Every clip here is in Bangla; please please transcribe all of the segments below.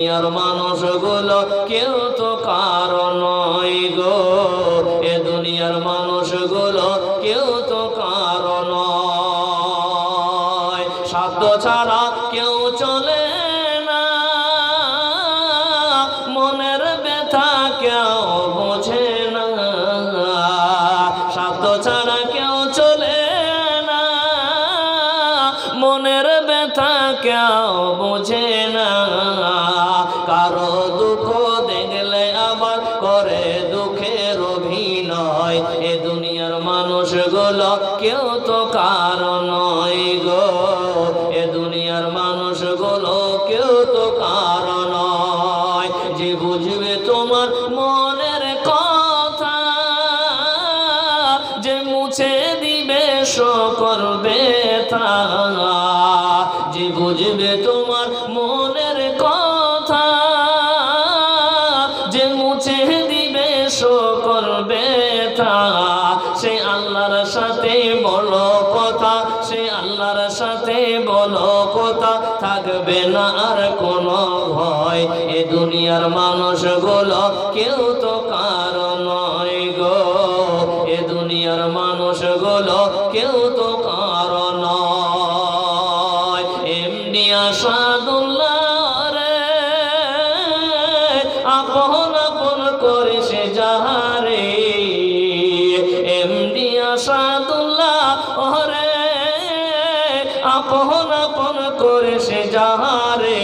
দুনিয়ার মানুষগুলো কেউ তো কারও নয় গো। এ দুনিয়ার মানুষগুলো কেউ তো কারও নয়। সাধ্য ছাড়া কেউ কারও দুঃখ দেখলে আবার করে দুঃখের অভিনয়। এ দুনিয়ার মানুষ মানুষগুলো কেউ তো কারণ নয় গো। এ দুনিয়ার মানুষ মানুষগুলো কেউ তো কারণ নয়। যে বুঝবে তোমার মনের কথা, যে মুছে দিবে সকল ব্যথা, যে বুঝবে তোমার মনের কথা বলো থাকবে না আর কোনো ভয়। এ দুনিয়ার মানুষগুলো কেউ তো কারণ নয় গো। এ দুনিয়ার মানুষগুলো কেউ তো কারণ এমনি আসাদুল্লাহ করে সে যাহারে।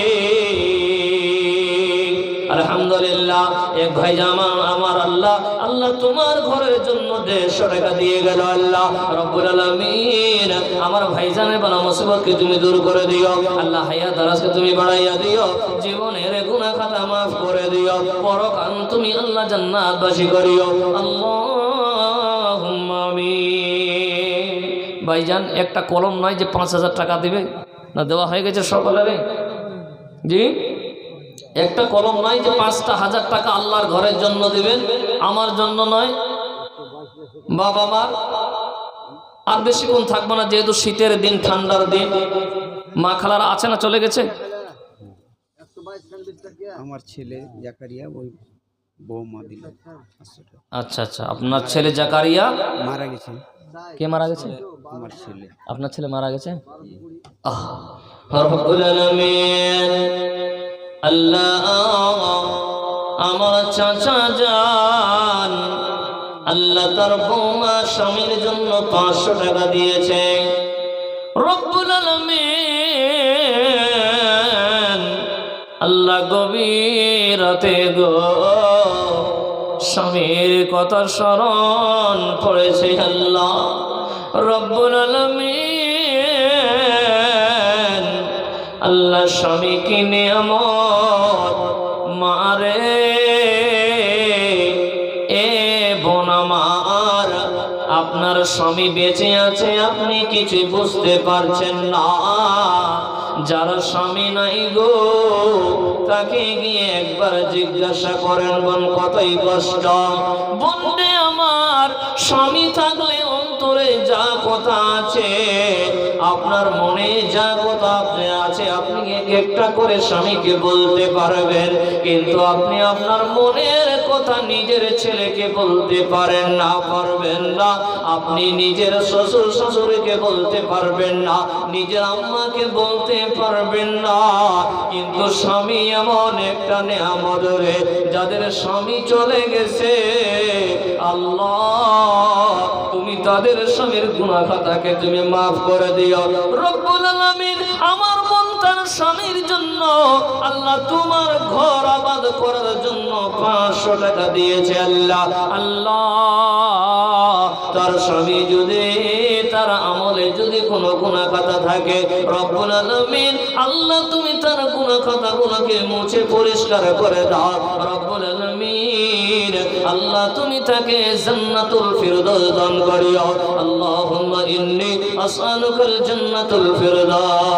আলহামদুলিল্লাহ, এক ভাই জামা আমার আল্লাহ আল্লাহ তোমার ঘরের জন্য দেড়শো টাকা দিয়ে গেল আল্লাহ, রব্বুল আলমিন। আমার ভাইজানের বলা মুসিবতকে তুমি দূর করে দিও। আল্লাহ হাইয়া দারাজকে তুমি বাড়াইয়া দিও। জীবনের গুণা খাতা মাফ করে দিও। পরকান তুমি আল্লাহ জান্নাতবাসী করিও। আল্লাহ ভাইজান, একটা কলম নয় যে পাঁচ হাজার টাকা দিবে? না দেওয়া হয়ে গেছে সকলের জি? একটা কলম নয় যে পাঁচটা হাজার টাকা আল্লাহর ঘরের জন্য দিবেন আমার জন্য নয় বাবা মার। আর বেশিক্ষণ থাকব না যেহেতু শীতের দিন ঠান্ডার দিন। মা খালারা আছে না চলে গেছে? আমার ছেলে জাকারিয়া ওই বৌমা দিল। আচ্ছা আচ্ছা। আপনার ছেলে জাকারিয়া? মারা গেছে। কে মারা গেছে? আমার ছেলে। আপনার ছেলে মারা গেছে? আমার চাচা যান আল্লাহ তার বৌমা স্বামীর জন্য পাঁচশো টাকা দিয়েছে। রব্বুল আল্লাহ গভীর গো স্বামীর কথা স্মরণ করেছে আল্লাহ। রব্বুল আলমিন আল্লাহ স্বামী কিনে নিয়ামত? মারে। এ বোনামার আপনার স্বামী বেঁচে আছে, আপনি কিছু বুঝতে পারছেন না। যার স্বামী নাই গো, তাকে গিয়ে একবার জিজ্ঞাসা করেন, বোন, কতই কষ্ট? বন্ধে আমার স্বামী থাকলে অন্তরে যা কথা আছে, আপনার মনে যা কথা আপনি আছে, আপনি এক একটা করে স্বামীকে বলতে পারবেন, কিন্তু আপনি আপনার মনের কথা নিজের ছেলেকে বলতে পারেন না, পারবেন না। আপনি নিজের শ্বশুর শ্বশুরকে বলতে পারবেন না, নিজের আম্মাকে বলতে কিন্তু স্বামী এমন একটা নেয়ামত রে, যাদের স্বামী চলে গেছে। আল্লাহ, তুমি তাদের স্বামীর গুনাহ খাতাকে তুমি মাফ করে দিও। রব্বুল আলামিন আমার মন তার স্বামীর জন্য আল্লাহ তোমার ঘর আবাদ করার জন্য পাঁচশো টাকা দিয়েছে আল্লাহ। আল্লাহ তার স্বামী যদি, তার আমলে যদি কোনো গুণা খাতা থাকে, রব্বুল আলামিন আল্লাহ তুমি তার গুণা খাতা গুলোকে মুছে পরিষ্কার করে দাও। রব্বুল আলামিন আল্লাহ তুমি তাকে জান্নাতুল ফিরদৌস দান করিও। আল্লাহুম্মা ইন্নী আসআলুকাল জান্নাতুল ফিরদৌস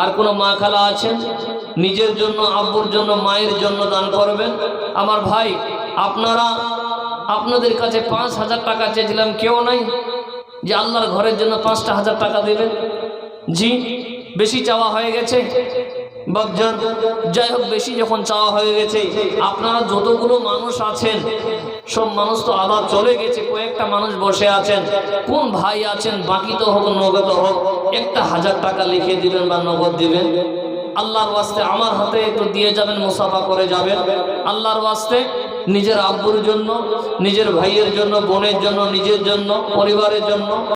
আর কোনো মা খালা আছেন? নিজের জন্য, আব্বুর জন্য, মায়ের জন্য দান করবেন? আমার ভাই, আপনারা আপনাদের কাছে পাঁচ হাজার টাকা চেয়েছিলাম, কেউ নাই যে আল্লাহর ঘরের জন্য পাঁচটা হাজার টাকা দেবেন জি, বেশি চাওয়া হয়ে গেছে। যাই হোক, বেশি যখন চাওয়া হয়ে গেছে, আপনারা যতগুলো মানুষ আছেন, সব মানুষ তো আবার চলে গেছে, কয়েকটা মানুষ বসে আছেন। কোন ভাই আছেন, বাকি তো হোক, নগদ হোক, একটা হাজার টাকা লিখে দিবেন বা নগদ দিবেন। আল্লাহর ওয়াস্তে আমার হাতে একটু দিয়ে যাবেন, মুসাফা করে যাবেন। আল্লাহর ওয়াস্তে নিজের আব্বুর জন্য নিজের ভাইয়ের জন্য বোনের জন্য নিজের জন্য পরিবারের জন্য।